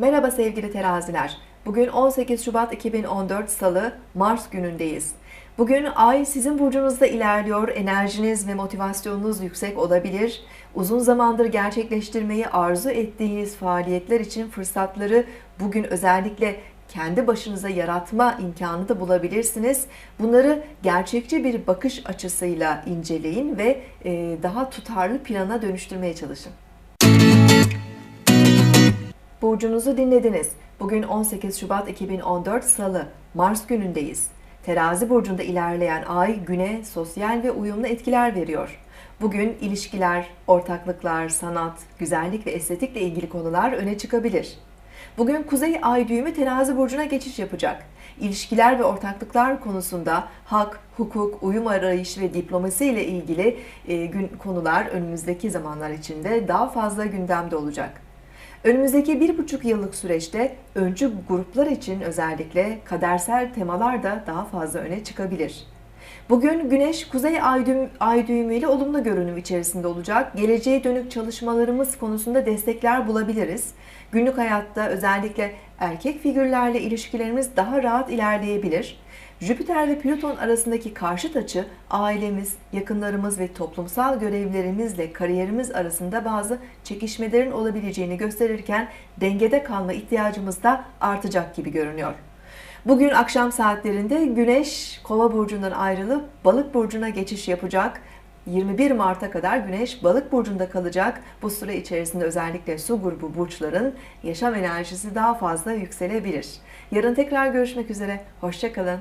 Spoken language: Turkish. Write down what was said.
Merhaba sevgili teraziler. Bugün 18 Şubat 2014 Salı, Mars günündeyiz. Bugün ay sizin burcunuzda ilerliyor. Enerjiniz ve motivasyonunuz yüksek olabilir. Uzun zamandır gerçekleştirmeyi arzu ettiğiniz faaliyetler için fırsatları bugün özellikle kendi başınıza yaratma imkanı da bulabilirsiniz. Bunları gerçekçi bir bakış açısıyla inceleyin ve daha tutarlı plana dönüştürmeye çalışın. Burcunuzu dinlediniz. Bugün 18 Şubat 2014 Salı, Mars günündeyiz. Terazi burcunda ilerleyen ay güne sosyal ve uyumlu etkiler veriyor. Bugün ilişkiler, ortaklıklar, sanat, güzellik ve estetikle ilgili konular öne çıkabilir. Bugün Kuzey Ay düğümü Terazi burcuna geçiş yapacak. İlişkiler ve ortaklıklar konusunda hak, hukuk, uyum arayışı ve diplomasi ile ilgili e, gün konular önümüzdeki zamanlar içinde daha fazla gündemde olacak. Önümüzdeki bir buçuk yıllık süreçte öncü gruplar için özellikle kadersel temalar da daha fazla öne çıkabilir. Bugün Güneş Kuzey Ay, düğüm, ay düğümü ile olumlu görünüm içerisinde olacak. Geleceğe dönük çalışmalarımız konusunda destekler bulabiliriz. Günlük hayatta özellikle erkek figürlerle ilişkilerimiz daha rahat ilerleyebilir. Jüpiter ve Plüton arasındaki karşıt açı ailemiz, yakınlarımız ve toplumsal görevlerimizle kariyerimiz arasında bazı çekişmelerin olabileceğini gösterirken dengede kalma ihtiyacımız da artacak gibi görünüyor. Bugün akşam saatlerinde Güneş Kova burcundan ayrılıp Balık burcuna geçiş yapacak. 21 Mart'a kadar Güneş Balık burcunda kalacak. Bu süre içerisinde özellikle su grubu burçların yaşam enerjisi daha fazla yükselebilir. Yarın tekrar görüşmek üzere. Hoşçakalın.